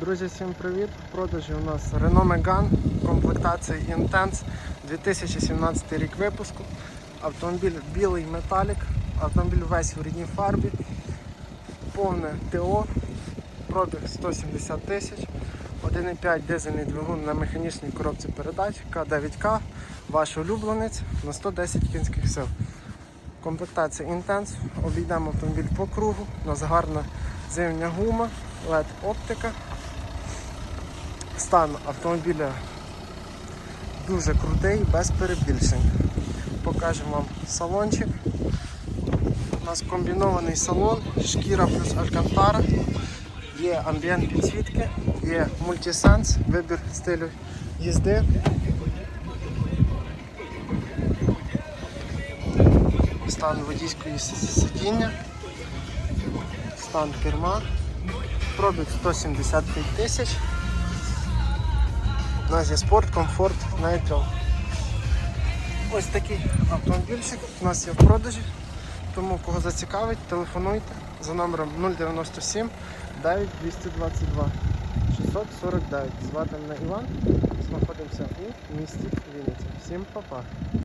Друзі, всім привіт! В продажі у нас Renault Megane комплектації Intense 2017 рік випуску. Автомобіль білий металік, автомобіль весь в рідній фарбі, повне ТО, пробіг 170 тисяч, 1,5 дизельний двигун на механічній коробці передач К9К, ваш улюбленець на 110 кінських сил. Комплектація Intense, обійдемо автомобіль по кругу, у нас гарна зимня гума, LED оптика. Стан автомобіля дуже крутий, без перебільшень. Покажемо вам салончик. У нас комбінований салон, шкіра плюс алькантара, є амбієнт підсвітки, є мультисенс, вибір стилю їзди. Стан водійської сидіння, стан керма, пробіг 175 тисяч. У нас є спорт, комфорт, нейтрал. Ось такий автомобільчик у нас є в продажі. Тому кого зацікавить, телефонуйте за номером 097 9222 649. Звати мене Іван. Знаходимося у місті Вінниця. Всім па-па.